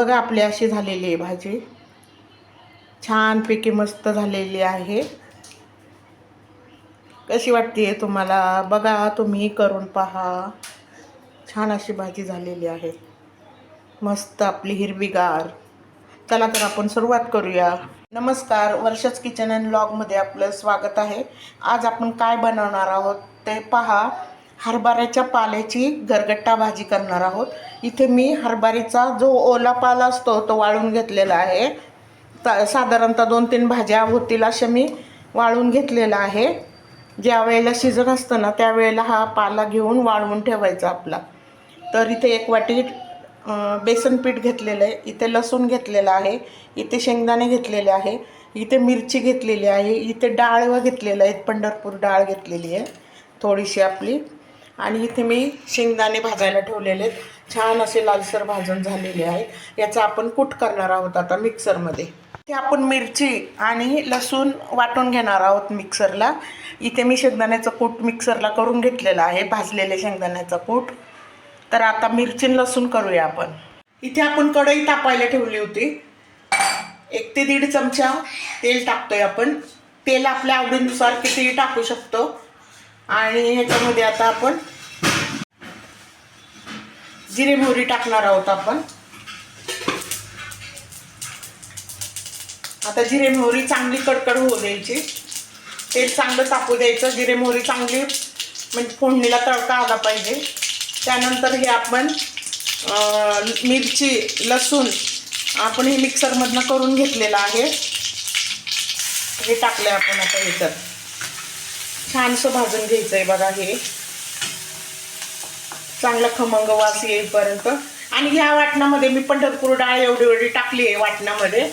बघा आपली अशी झालेली आहे भाजी. छानपैकी मस्त झालेली आहे. कशी वाटते तुम्हाला? बघा तुम्ही करून पहा. छान अशी भाजी झालेली आहे. मस्त आपली हिरवीगार. चला तर आपण सुरुवात करूया. नमस्कार वर्षाच किचन अँड ब्लॉगमध्ये आपलं स्वागत आहे. आज आपण काय बनवणार आहोत ते पहा. हरभऱ्याच्या पाल्याची गरगट्टा भाजी करणार आहोत. इथे मी हरभऱ्याचा जो ओला पाला असतो तो वाळून घेतलेला आहे. त साधारणतः दोन तीन भाज्या होतील अशा मी वाळून घेतलेला आहे. ज्या वेळेला शिजत असतं ना त्यावेळेला हा पाला घेऊन वाळवून ठेवायचा आपला. तर इथे एक वाटी बेसन पीठ घेतलेलं आहे. इथे लसूण घेतलेलं आहे. इथे शेंगदाणे घेतलेले आहे. इथे मिरची घेतलेली आहे. इथे डाळ व घेतलेलं आहे. पंढरपूर डाळ घेतलेली आहे. थोडीशी आपली आणि इथे मी शेंगदाणे भाजायला ठेवलेले आहेत. छान असे लालसर भाजून झालेले आहेत. याचा आपण कूट करणार आहोत आता मिक्सरमध्ये. इथे आपण मिरची आणि लसूण वाटून घेणार आहोत मिक्सरला. इथे मी शेंगदाण्याचं कूट मिक्सरला करून घेतलेलं आहे भाजलेले शेंगदाण्याचा कूट. तर आता मिरची लसूण करूया आपण. इथे आपण कढई तापायला ठेवली होती. एक ते दीड चमचा तेल टाकतोय आपण. तेल आपल्या आवडीनुसार कितीही टाकू शकतो. आणि ह्याच्यामध्ये आता आपण जिरे मोहरी टाकणार आहोत आपण. आता जिरे मोहरी चांगली कडकड होऊ द्यायची. तेल चांगलं तापू द्यायचं. जिरे मोहरी चांगली म्हणजे फोडणीला तडका आला पाहिजे. त्यानंतर हे आपण मिरची लसूण आपण हे मिक्सरमधनं करून घेतलेलं आहे. हे टाकलं आपण आता ह्याच्यात छानसं भाजून घ्यायचं आहे बघा हे. चांगला खमंग वास येईपर्यंत. आणि ह्या वाटणामध्ये मी पंढरपूर डाळ एवढी एवढी टाकली आहे वाटणामध्ये.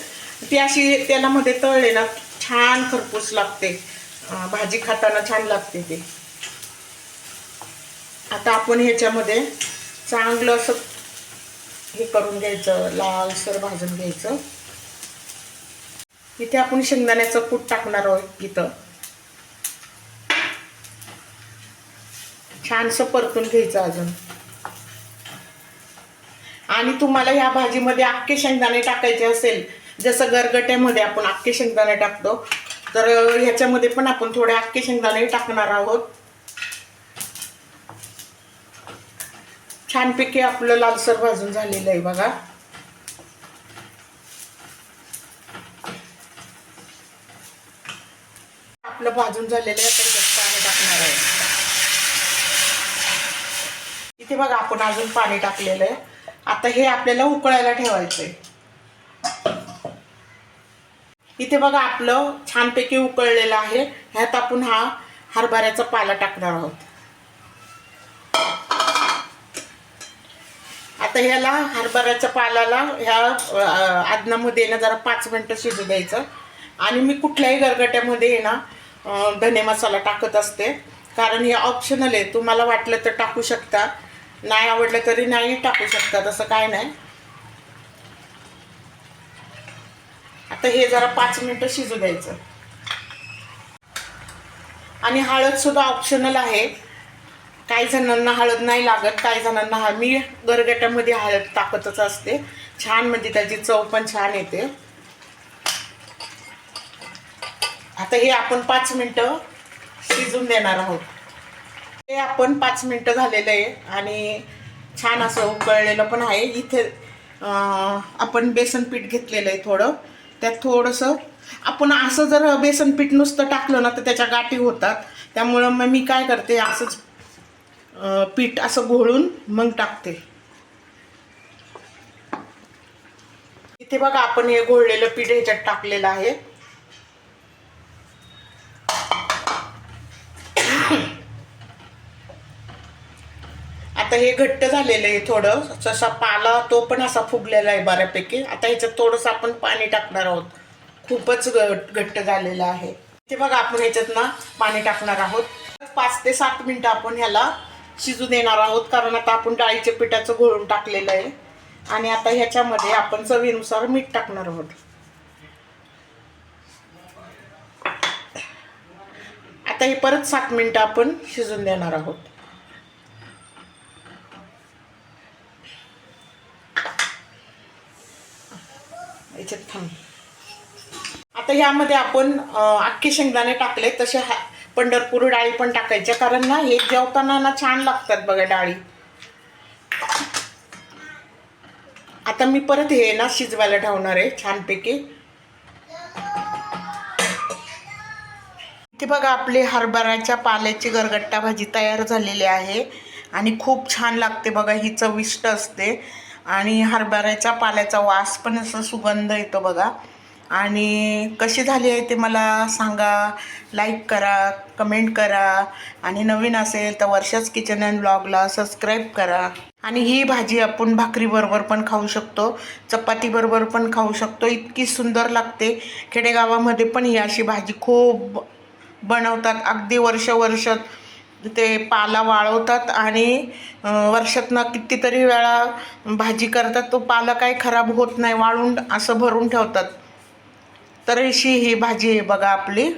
ती अशी तेलामध्ये तळले ना छान खरपूस लागते. भाजी खाताना छान लागते ते. आता आपण ह्याच्यामध्ये चांगलं असं हे करून घ्यायचं लालसर भाजून घ्यायचं. इथे आपण शेंगदाण्याचं कूट टाकणार आहोत इथं. छानसं परतून घ्यायचं अजून. आणि तुम्हाला ह्या भाजीमध्ये अख्खे शेंगदाणे टाकायचे असेल जसं गरगट्यामध्ये आपण अख्खे शेंगदाणे टाकतो तर ह्याच्यामध्ये पण आपण थोडे अख्खे शेंगदाणे टाकणार आहोत. छानपैकी आपलं लालसर भाजून झालेलं आहे बघा. आपलं भाजून झालेलं आहे तर पाणी टाकणार आहे. इथे बघा आपण अजून पाणी टाकलेलं आहे आता हे आपल्याला उकळायला ठेवायचं आहे इथे बघा आपलं छानपैकी उकळलेलं आहे. ह्यात आपण हा हरभऱ्याचा पाला टाकणार आहोत. आता ह्याला हरभऱ्याच्या पालाला ह्या आदनामध्ये ना जरा पाच मिनटं शिजू द्यायचं. आणि मी कुठल्याही गरगट्यामध्ये आहे ना धने मसाला टाकत असते. कारण हे ऑप्शनल आहे. तुम्हाला वाटलं तर टाकू शकता. नाही आवडलं तरी नाही टाकू शकता तसं काय नाही. आता हे जरा पाच मिनटं शिजू द्यायचं. आणि हळद सुद्धा ऑप्शनल आहे. काही जणांना हळद नाही लागत काही जणांना हा मी गरगट्यामध्ये हळद टाकतच असते. छान म्हणजे त्याची चव पण छान येते. आता हे आपण पाच मिनटं शिजून देणार आहोत. हे आपण पाच मिनटं झालेलं आहे आणि छान असं उकळलेलं पण आहे. इथे आपण बेसन पीठ घेतलेलं आहे थोडं. त्यात थोडंसं आपण असं जर बेसन पीठ नुसतं टाकलं ना तर त्याच्या गाठी होतात. त्यामुळं मग मी काय करते असंच पीठ असं घोळून मग टाकते. इथे बघा आपण हे घोळलेलं पीठ ह्याच्यात टाकलेलं आहे. आता हे घट्ट झालेलं आहे थोडं. जसा पाला तो पण असा फुगलेला आहे बऱ्यापैकी. आता ह्याच्यात थोडंसं आपण पाणी टाकणार आहोत. खूपच घट्ट झालेलं आहे. ते बघा आपण ह्याच्यात ना पाणी टाकणार आहोत. पाच ते सात मिनटं आपण ह्याला शिजू देणार आहोत. कारण आता आपण डाळीच्या पिठाचं घोळून टाकलेलं आहे. आणि आता ह्याच्यामध्ये आपण चवीनुसार मीठ टाकणार आहोत. आता हे परत सात मिनटं आपण शिजून देणार आहोत. त्याच्यात थांब आता ह्यामध्ये आपण अख्खे शेंगदाणे टाकले तसे हा पंढरपूर डाळी पण टाकायच्या कारण ना हे जेवताना ना छान लागतात बघा डाळी. आता मी परत हे ना शिजवायला ठेवणार आहे छानपैकी. ते बघा आपली हरभऱ्याच्या पाल्याची गरगट्टा भाजी तयार झालेली आहे. आणि खूप छान लागते बघा ही चविष्ट असते. आणि हरभऱ्याच्या पाल्याचा वास पण असं सुगंध येतो बघा. आणि कशी झाली आहे ते मला सांगा. लाईक करा कमेंट करा. आणि नवीन असेल तर वर्षाच किचन अँड ब्लॉगला सबस्क्राईब करा. आणि ही भाजी आपण भाकरीबरोबर पण खाऊ शकतो. चपातीबरोबर पण खाऊ शकतो. इतकी सुंदर लागते. खेडेगावामध्ये पण ही अशी भाजी खूप बनवतात. अगदी वर्ष वर्ष ते पाला वाळवतात आणि वर्षातनं कितीतरी वेळा भाजी करतात तो पाला काही खराब होत नाही वाळून असं भरून ठेवतात. तर अशी ही भाजी आहे बघा आपली.